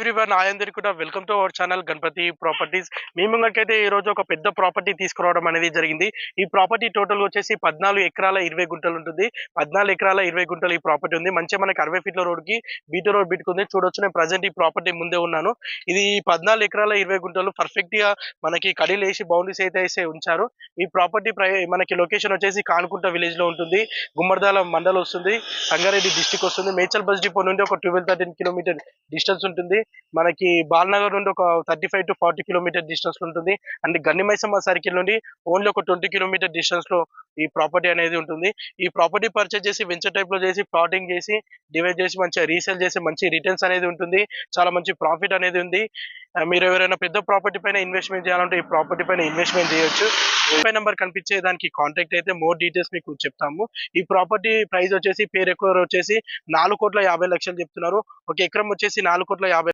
Everyone hi అందరికీ కూడా welcome to our channel Ganapathi properties మీ ముంగకైతే ఈ రోజు ఒక పెద్ద ప్రాపర్టీ తీసుకురావడం అనేది జరిగింది. ఈ ప్రాపర్టీ టోటల్ వచ్చేసి పద్నాలుగు ఎకరాల ఇరవై గుంటలు ఉంటుంది. పద్నాలుగు ఎకరాల ఇరవై గుంటలు ఈ ప్రాపర్టీ ఉంది. మంచిగా మనకి అరవై ఫీట్ల రోడ్కి బీటీ రోడ్ బిట్టుకుంది చూడొచ్చు నేను ప్రజెంట్ ఈ ప్రాపర్టీ ముందే ఉన్నాను. ఇది పద్నాలుగు ఎకరాల ఇరవై గుంటలు పర్ఫెక్ట్గా మనకి కడీలు వేసి బౌండరీస్ అయితే వేసి ఉంచారు. ఈ ప్రాపర్టీ మనకి లొకేషన్ వచ్చేసి కానుకుంట విలేజ్లో ఉంటుంది. గుమ్మర్దాల మండల్ వస్తుంది. సంగారెడ్డి డిస్టిక్ వస్తుంది. మేచల్ బస్ డిపో నుండి ఒక ట్వెల్వ్ థర్టీన్ కిలోమీటర్ డిస్టెన్స్ ఉంటుంది. మనకి బాల్నగర్ నుండి ఒక thirty five to forty kilometer distance ఉంటుంది. అండ్ గన్నిమైసమ్మ సర్కిల్ నుండి ఓన్లీ ఒక ట్వంటీ కిలోమీటర్ డిస్టెన్స్లో ఈ ప్రాపర్టీ అనేది ఉంటుంది. ఈ ప్రాపర్టీ పర్చేస్ చేసి వెంచర్ టైప్లో చేసి ప్లాటింగ్ చేసి డివైడ్ చేసి మంచిగా రీసేల్ చేసి మంచి రిటర్న్స్ అనేది ఉంటుంది. చాలా మంచి ప్రాఫిట్ అనేది ఉంది. మీరు ఎవరైనా పెద్ద ప్రాపర్టీ పైన ఇన్వెస్ట్మెంట్ చేయాలంటే ఈ ప్రాపర్టీ పైన ఇన్వెస్ట్మెంట్ చేయొచ్చు. ఫోన్ నెంబర్ కనిపించే దానికి కాంటాక్ట్ అయితే మోర్ డీటెయిల్స్ మీకు చెప్తాము. ఈ ప్రాపర్టీ ప్రైస్ వచ్చేసి పేరు ఎక్కువ వచ్చేసి నాలుగు కోట్ల యాభై లక్షలు చెప్తున్నారు. ఒక ఎకరం వచ్చేసి నాలుగు కోట్ల యాభై